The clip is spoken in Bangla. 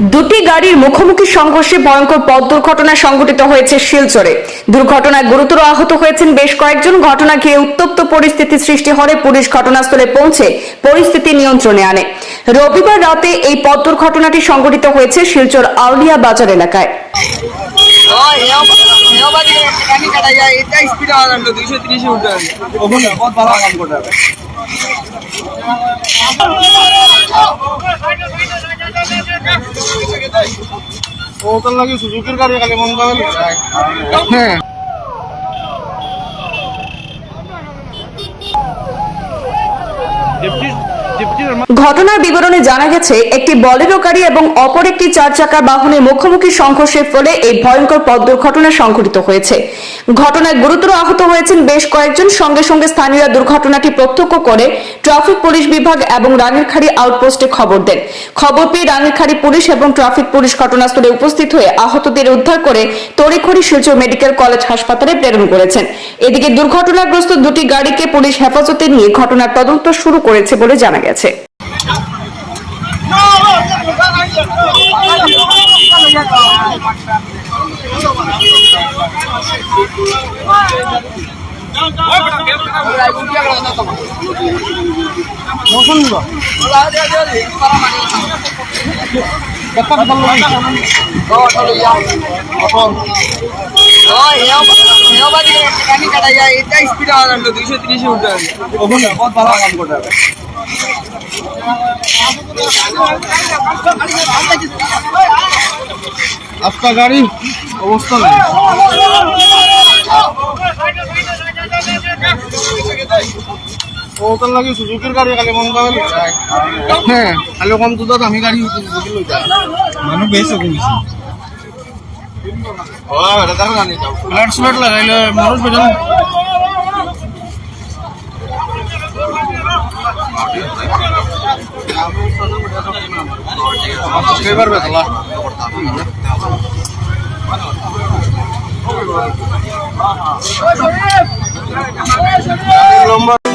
দুটি গাড়ির মুখোমুখি সংঘর্ষে ভয়ঙ্কর পথ দুর্ঘটনা সংঘটিত হয়েছে শিলচরে। দুর্ঘটনায় গুরুতর আহত হয়েছেন বেশ কয়েকজন। ঘটনা ঘিরে উত্তপ্ত পরিস্থিতি সৃষ্টি হলে পুলিশ ঘটনাস্থলে পৌঁছে পরিস্থিতি নিয়ন্ত্রণে আনে। রবিবার রাতে এই পথ দুর্ঘটনাটি সংঘটিত হয়েছে শিলচর আউলিয়া বাজার এলাকায়। কাম করতে লাগে সুজুকির গাড়ি খালি মন পাবে হ্যাঁ। ঘটনার বিবরণে জানা গেছে, একটি বলেরো গাড়ি এবং অপর একটি চার চাকার বাহনের মুখোমুখি সংঘর্ষের ফলে এই ভয়ঙ্কর পথ দুর্ঘটনা সংঘটিত হয়েছে। ঘটনায় গুরুতর আহত হয়েছেন বেশ কয়েকজন। সঙ্গে সঙ্গে স্থানীয়রা দুর্ঘটনাটি প্রত্যক্ষ করে ট্রাফিক পুলিশ বিভাগ এবং রানীরখাড়ি আউটপোস্টে খবর দেন। খবর পেয়ে রানীরখাড়ি পুলিশ এবং ট্রাফিক পুলিশ ঘটনাস্থলে উপস্থিত হয়ে আহতদের উদ্ধার করে তড়িখড়ি শিলচর মেডিকেল কলেজ হাসপাতালে প্রেরণ করেছেন। এদিকে দুর্ঘটনাগ্রস্ত দুটি গাড়িকে পুলিশ হেফাজতে নিয়ে ঘটনার তদন্ত শুরু করেছে বলে জানা গেছে। এটা স্পিড দুইশো তিরিশে উঠতে হবে বহুত ভালো কাম করতে হবে আপনার গাড়ি অবস্থা নেই ওখান লাগে সুজুকির গাড়ি খালি মন পাবে হ্যাঁ খালি কম দুধ আমি গাড়ি সুজুকি লই যাই মানুষ বেশ কমিছে ও এটা দেখো জানি ফ্ল্যাট স্ল্যাট লাগাইলে মানুষ বেজন লম্বা